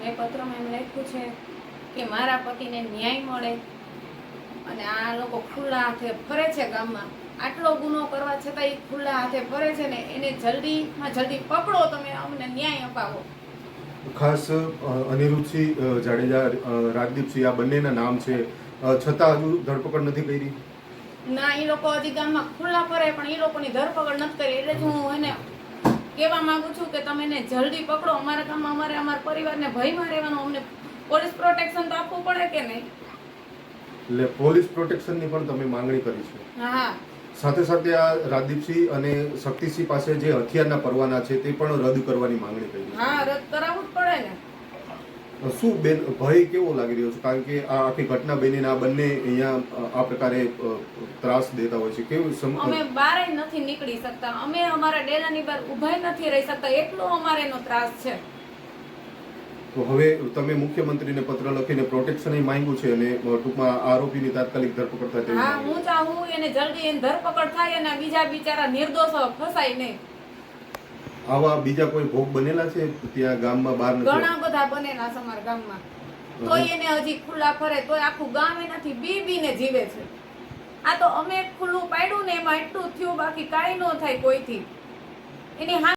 મેં પત્રમાં એમ લખ્યું છે કે મારા પતિને ન્યાય મળે અને આ લોકો ખુલ્લા હાથે ફરે છે ગામમાં. આટલો ગુનો કરવા છતાં એ ખુલ્લા હાથે ફરે છે ને એને જલ્દીમાં જલ્દી પકડો તમે અમને ન્યાય અપાવો. ખાસ અનિરુદ્ધસિંહ જાડેજા રાજદીપસિંહ આ બંનેના નામ છે. છતાં હજુ ધરપકડ નથી કરી. ના એ લોકો હજી ગામમાં ખુલ્લા ફરે પણ એ લોકોની ધરપકડ નથી કરી. એટલે જ હું એને કહેવા માંગુ છું કે તમે એને જલ્દી પકડો. અમારા ગામમાં અમારે અમારા પરિવારને ભયમાં રહેવાનું અમને પોલીસ પ્રોટેક્શન તો આપવું પડે કે નહીં? એટલે પોલીસ પ્રોટેક્શનની પણ તમે માંગણી કરી છે. હા. સાથે સાથે આ રાજદીપસિંહ અને શક્તિસિંહ પાસે જે હથિયારના પરવાના છે તે પણ રદ કરવાની માંગણી કરી હા રદ કરાવવું જ પડે ને. શું બેન ભય કેવો લાગી રહ્યો છે? કારણ કે આ આખી ઘટના બનીને આ બંને અહીંયા આ પ્રકારે ત્રાસ દેતા હોય છે. કેવું અમે બહાર નથી નીકળી શકતા. અમે અમારા ડેલાની બહાર ઊભા નથી રહી શકતા. એટલો અમારે એનો ત્રાસ છે. તો હવે તમે મુખ્યમંત્રીને પત્ર લખીને પ્રોટેક્શન માંગ્યું છે અને ટૂંકમાં આરોપીની તાત્કાલિક ધરપકડ થાય હા હું ચાહું એને જલ્દી એની ધરપકડ થાય અને બીજા બિચારા નિર્દોષ ફસાય નહીં. આવા બીજા કોઈ ભોગ બનેલા છે? ત્યાં ગામમાં બહાર ઘણા બધા બનેલા છે અમારા ગામમાં. તોય એને હજી ખુલ્લા ફરે તોય આખું ગામ એનાથી બી બીને જીવે છે. આ તો અમે ખુલ્લું પાડ્યું ને એમાં એટલું થયું બાકી કાંઈ ન થાય કોઈથી. એની